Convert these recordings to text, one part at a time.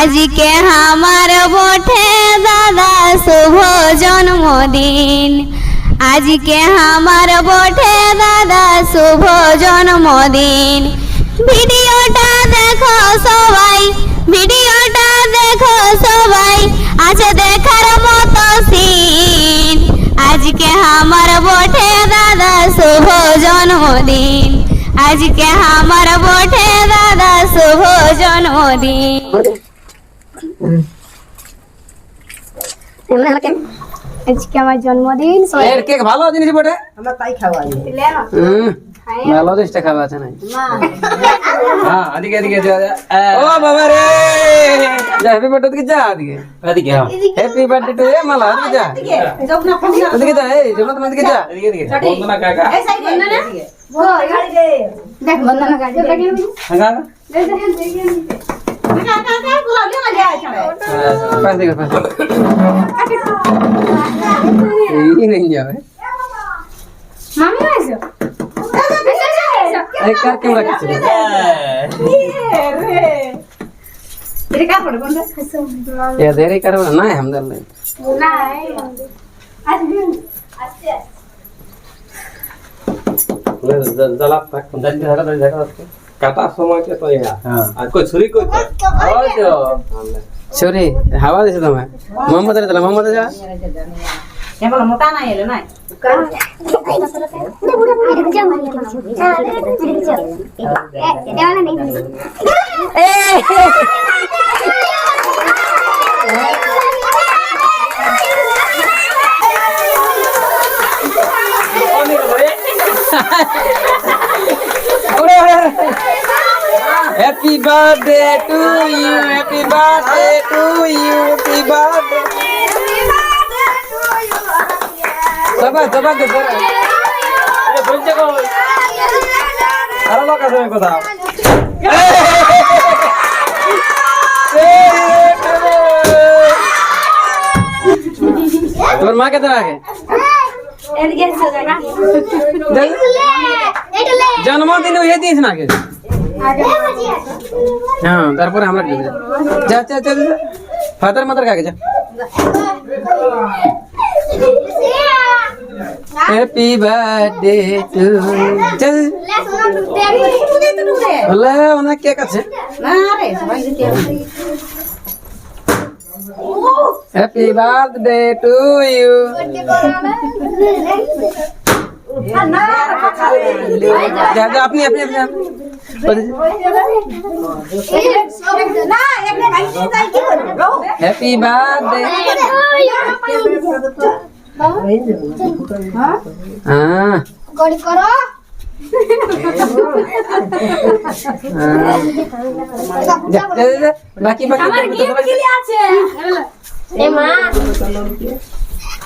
আজকে আমার বটে দাদা, শুভ জন্মদিন। আজকে আমার বটে দাদা, শুভ জন্মদিন। ভিডিওটা দেখো সবাই, ভিডিওটা দেখো সবাই আছে দেখার মতো সিন। আজকে আমার বটে দাদা, শুভ জন্মদিন। আজকে আমার বটে দাদা, শুভ জন্মদিন। আজকে আমার জন্মদিন? এর কেক ভালো জিনিস বটে। আমরা তাই খাওয়াই হুম। ভালো জিনিসটা খাওয়া আছে নাই। হ্যাঁ এদিকে এদিকে যা ও বাবা রে। যা হ্যাপি বার্থডে দিকে যা দিকে এদিকে হ্যাঁ হ্যাপি বার্থডে টু এ মালা দিকে যা। ওদিকে যা এই জন্য তোমার দিকে যা। এদিকে এদিকে। বন্দনা কাকা। দেখ বন্ধনা কাজে কাকা। পাশ দিকে পাশ এই নেই যাবে মামি আইছো এই কার ক্যামেরা কাছে এ নাই জ্বালা থাক জানতে থাকা দেখা যাচ্ছে কাটার সময় কে তো ইয়া আর কই ছুরি কই ওই তো সরি হাওয়া দিছে তোমার মোহাম্মদ আলী তাহলে মোহাম্মদ যা মোটা নাই এলো নাই happy birthday to you happy birthday to you happy birthday সবাই সবাইকে ধরে বলছে কই আরও লোক আছে কোথাও তোর মাকে ধরে আগে জন্মদিন হয়ে দিয়েছ না আগে হ্যাঁ তারপরে আমরা দেবো? যা যা যা যা। ফাদার মাদার কাকে যা হ্যাপি বার্থডে টু চল বলে অনেক কেক আছে happy birthday to you যা যা আপনি আপনি আপনি আপনি। হ্যাপি বার্থডে হ্যাঁ করো হ্যাঁ। যা, যা, যা, যা। বাকি বাকি ওইটার জন্য কেমন লাগিতেছিল সকল ভাঙিয়ে দিও না তখন ধরো ভালো দেখা না তো বাকি- ও এখন জানিস মা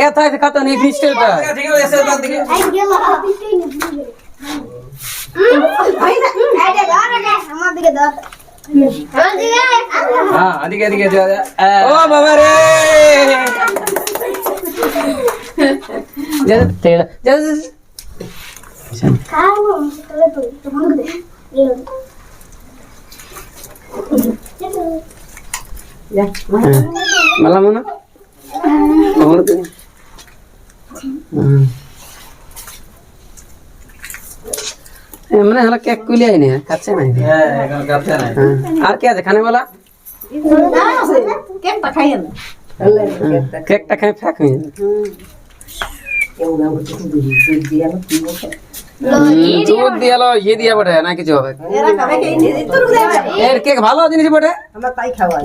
এত আছে কত নেই ক্রিস্টালটা ঠিক আছে বাদ দিকে আমার দিকে দাও আমার দিকে হ্যাঁ এদিকে এদিকে যা ও বাবা রে। আছে। হুম। এমনি হলো কেক কুলি আইনি কাছে নাই। হ্যাঁ এখন কাছে নাই। হ্যাঁ। আর কে আছে খানে বলা? কেকটা খাইয়ে না কেকটা খাই ফ্যাক হয়ে দুধ ইয়ে দিয়ে বটে না কিছু হবে? এরা কেক ভালো জিনিস বটে। আমরা তাই খাওয়াই।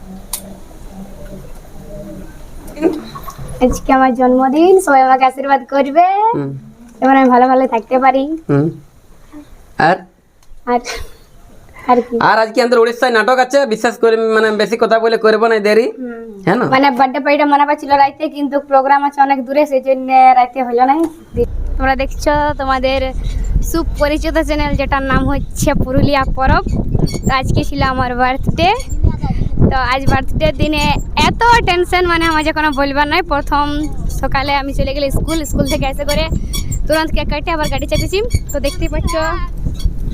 আজকে আমার জন্মদিন সবাই আমাকে আশীর্বাদ করবে। এবার আমি ভালো ভালো থাকতে পারি। আর? আর আর আজকে আমাদের উড়িষ্যায় নাটক আছে বিশেষ করে মানে বেশি কথা বলে করব না দেরি। হ্যাঁ না? মানে বার্থডে পার্টিটা মানাবা ছিল রাইতে কিন্তু প্রোগ্রাম আছে অনেক দূরে সেই জন্য রাইতে হলো না। তোমরা দেখছ তোমাদের সুপরিচিত চ্যানেল যেটার নাম হচ্ছে পুরুলিয়া পরব। আজকে ছিল আমার বার্থডে তো আজ বার্থডে দিনে এত টেনশন মানে আমার যে কোনো বলবার নয়। প্রথম সকালে আমি চলে গেলে স্কুল স্কুল থেকে এসে করে তুরন্ত কেক কাটে আবার গাড়ি চাপিয়েছি তো দেখতেই পাচ্ছ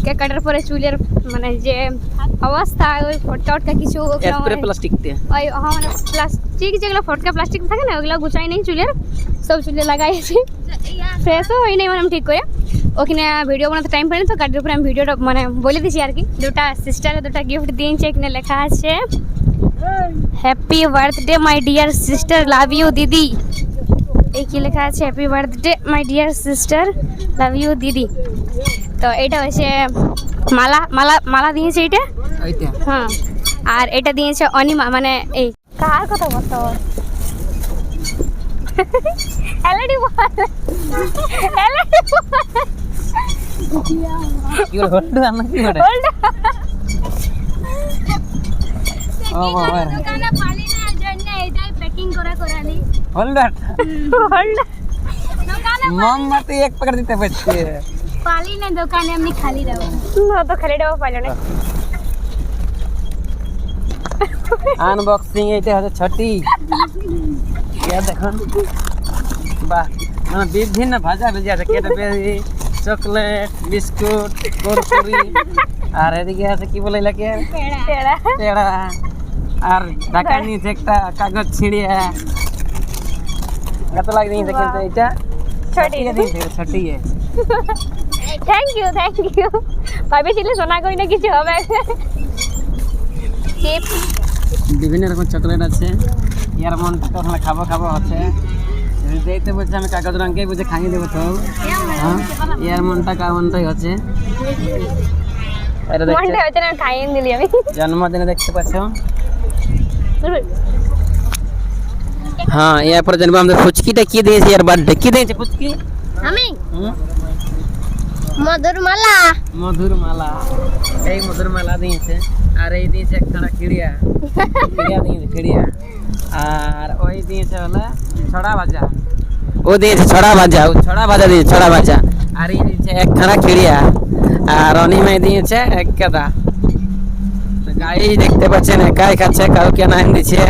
কেক কাটার পরে চুলের মানে যে অবস্থা ওই ফটকা ফটকা কিছু প্লাস্টিক দিয়ে ওই হ্যাঁ মানে প্লাস্টিক যেগুলো ফটকা প্লাস্টিক থাকে না ওগুলো গুছাই নেই চুলের। সব চুলে লাগাইছি। ফ্রেশও হয় নাই মানে আমি ঠিক করে। ওখানে ভিডিও বানাতে টাইম পাইনি তো গাড়ির উপরে আমি ভিডিওটা মানে বলে দিছি আর কি। দুটা সিস্টারে দুটা গিফট দিয়েছে এখানে লেখা আছে। Happy birthday my dear sister love you দিদি এই কি লেখা আছে happy birthday my dear sister love you দিদি তো এটা হচ্ছে মালা মালা মালা দিয়েছে এটা? হ্যাঁ আর এটা দিয়েছে অনিমা মানে এই কার কথা বলতো এলইডি বল। এলইডি কি করে হট্টু না কি করে ও বাবা রে। দোকানে পালি না জন্য এটাই প্যাকিং করে করালি হোল্ডার হোল্ড দোকানে মোমবাতি এক প্যাকেট দিতে পারছে পালি না দোকানে এমনি খালি দেবো তো খালি দেবো পাইলো না আনবক্সিং এইটা হচ্ছে ছটি ইয়া দেখুন বাহ মানে বিভিন্ন ভাজা ভেজা আছে ক্যাডবেরি চকলেট বিস্কুট কুরকুরি আর এদিকে আছে কি বলে এলাকে পেড়া পেড়া আর ঢাকা নিচে একটা কাগজ ছিঁড়িয়া কত লাগে নিয়েছে কিন্তু এটা। ছটি। দিয়েছে ছটি থ্যাংক ইউ থ্যাংক ইউ ভাবেছিলে সোনা কই না কিছু হবে? চিপস বিভিন্ন রকম চকলেট আছে। ইয়ার মনটা তো ওখানে খাব খাব আছে দেখতে বলছে আমি কাগজ রঙকে বুঝে খাইয়ে দেবো তো। হ্যাঁ ইয়ার মনটা কা মনটাই হচ্ছে জন্মদিনে দেখতে পাচ্ছ। পরে জানব আমাদের ফুচকিটা কি দিয়েছে ইয়ার বার্থডে কি দিয়েছে ফুচকি? আমি? হুম? মধুর মালা মধুর মালা এই মধুর মালা দিয়েছে আর এই দিয়েছে একটা খিড়িয়া। খিড়িয়া দিয়েছে খিড়িয়া। আর ওই দিয়েছে হলো ছড়া ভাজা। ও দিয়েছে ছড়া ভাজা ও ছড়া ভাজা দিয়েছে ছড়া ভাজা। আর এই দিয়েছে একখানা খিড়িয়া। আর অনিমাই দিয়েছে এক গাদা। গাই দেখতে পাচ্ছেন একাই খাচ্ছে কাউকে না দিচ্ছে।